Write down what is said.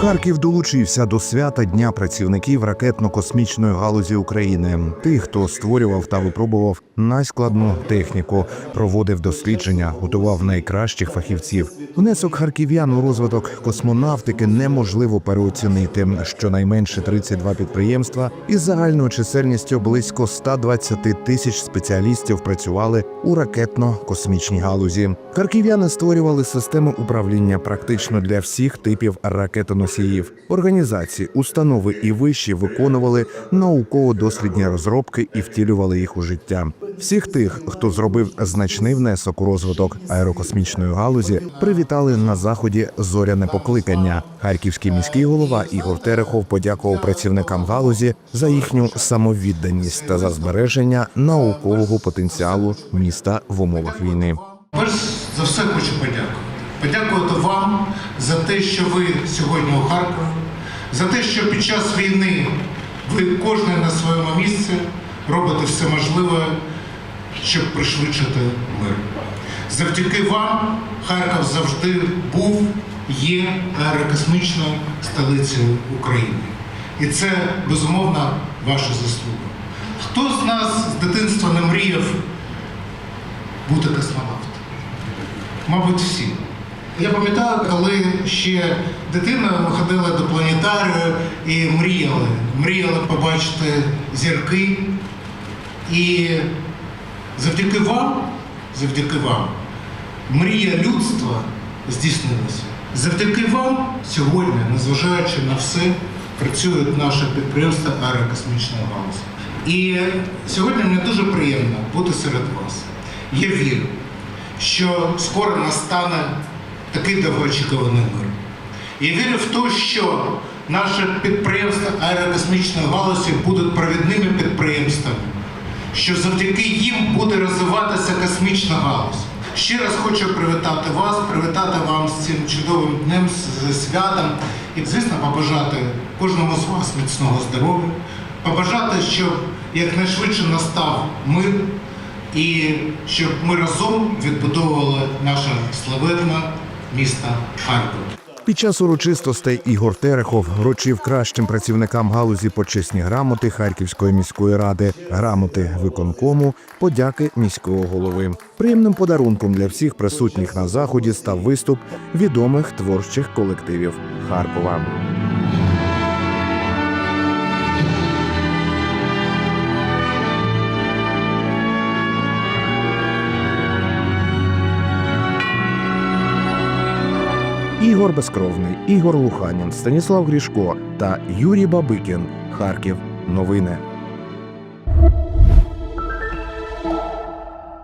Харків долучився до свята Дня працівників ракетно-космічної галузі України. Тих, хто створював та випробував найскладну техніку, проводив дослідження, готував найкращих фахівців. Внесок харків'ян у розвиток космонавтики неможливо переоцінити. Щонайменше 32 підприємства із загальною чисельністю близько 120 тисяч спеціалістів працювали у ракетно-космічній галузі. Харків'яни створювали системи управління практично для всіх типів ракетоносіїв. Організації, установи і виші виконували науково-дослідні розробки і втілювали їх у життя. Всіх тих, хто зробив значний внесок у розвиток аерокосмічної галузі, привітали на заході зоряне покликання. Харківський міський голова Ігор Терехов подякував працівникам галузі за їхню самовідданість та за збереження наукового потенціалу міста в умовах війни. Перш за все хочу подякувати. Подякувати вам за те, що ви сьогодні у Харкові, за те, що під час війни ви кожен на своєму місці робите все можливе, щоб пришвидшити мир. Завдяки вам Харків завжди був, є аерокосмічною столицею України. І це безумовно ваша заслуга. Хто з нас з дитинства не мріяв бути космонавтом? Мабуть, всі. Я пам'ятаю, коли ще дитина ми ходили до планетарію і мріяли. Мріяли побачити зірки. І завдяки вам, завдяки вам, мрія людства здійснилася. Завдяки вам сьогодні, незважаючи на все, працюють наше підприємство аерокосмічної галузі. І сьогодні мені дуже приємно бути серед вас. Я вірю, що скоро настане такий довгоочікуваний мир. Я вірю в те, що наше підприємства аерокосмічної галузі будуть провідними підприємствами, що завдяки їм буде розвиватися космічна галузь. Ще раз хочу привітати вас, привітати вам з цим чудовим днем, з святом і, звісно, побажати кожному з вас міцного здоров'я, побажати, щоб якнайшвидше настав мир і щоб ми разом відбудовували наше славетне місто Харкова. Під час урочистостей Ігор Терехов вручив кращим працівникам галузі почесні грамоти Харківської міської ради, грамоти виконкому, подяки міського голови. Приємним подарунком для всіх присутніх на заході став виступ відомих творчих колективів Харкова. Ігор Безкровний, Ігор Луханін, Станіслав Грішко та Юрій Бабикін. Харків. Новини.